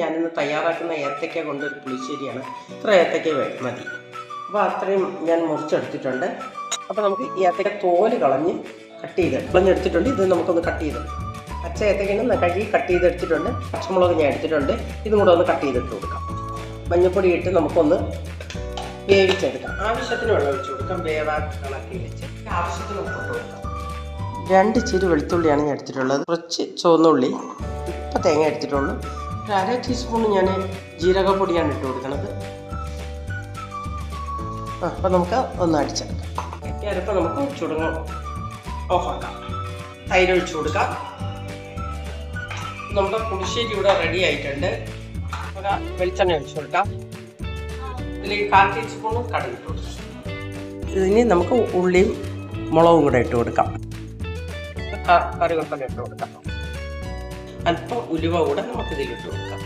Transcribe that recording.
ഞാനിന്ന് തയ്യാറാക്കുന്ന ഏത്തയ്ക്ക കൊണ്ടൊരു പുളിശ്ശേരിയാണ്. ഇത്ര ഏത്തയ്ക്ക മതി. അപ്പോൾ അത്രയും ഞാൻ മുറിച്ചെടുത്തിട്ടുണ്ട്. അപ്പോൾ നമുക്ക് ഈ ഏത്തയ്ക്ക തോൽ കളഞ്ഞ് കട്ട് ചെയ്ത് കളഞ്ഞെടുത്തിട്ടുണ്ട്. ഇത് നമുക്കൊന്ന് കട്ട് ചെയ്ത് പച്ച ഏത്തയ്ക്കന് കഴുകി കട്ട് ചെയ്തെടുത്തിട്ടുണ്ട് പച്ചമുളക് ഞാൻ എടുത്തിട്ടുണ്ട്. ഇതും കൂടെ ഒന്ന് കട്ട് ചെയ്തിട്ട് കൊടുക്കാം. മഞ്ഞൾപ്പൊടി ഇട്ട് നമുക്കൊന്ന് വേവിച്ചെടുക്കാം. ആവശ്യത്തിന് വെള്ളം ഒഴിച്ച് കൊടുക്കാം. വേവാ കണക്കി വെച്ച്. ആവശ്യത്തിന് രണ്ട് ചിരി വെളുത്തുള്ളിയാണ് ഞാൻ എടുത്തിട്ടുള്ളത്. കുറച്ച് ചുവന്നുള്ളി ഇപ്പം തേങ്ങ എടുത്തിട്ടുള്ളൂ. ഒരു അര ടീസ്പൂൺ ഞാൻ ജീരകപ്പൊടിയാണ് ഇട്ട് കൊടുക്കുന്നത് ആ അപ്പം നമുക്ക് ഒന്ന് അടിച്ചെടുക്കാം. ഞാനിപ്പോൾ നമുക്ക് ചുടുങ്ങ ഓഫാക്കാം തൈര് ഒഴിച്ചു കൊടുക്കാം. നമ്മുടെ പുളിശ്ശേരി ഇവിടെ റെഡി ആയിട്ടുണ്ട്. വെളിച്ചെണ്ണ ഒഴിച്ചു കൊടുക്കാം. ഇതിലേക്ക് കാൽ ടീസ്പൂൺ കടുക് ഇട്ട് കൊടുക്കാം. ഇതിന് നമുക്ക് ഉള്ളിയും മുളകും കൂടെ ഇട്ട് കൊടുക്കാം. കറിവേപ്പില ഇട്ട് കൊടുക്കാം. അല്പം ഉലുവ കൂടെ നമുക്ക് ഇതിലിട്ട് കൊടുക്കാം.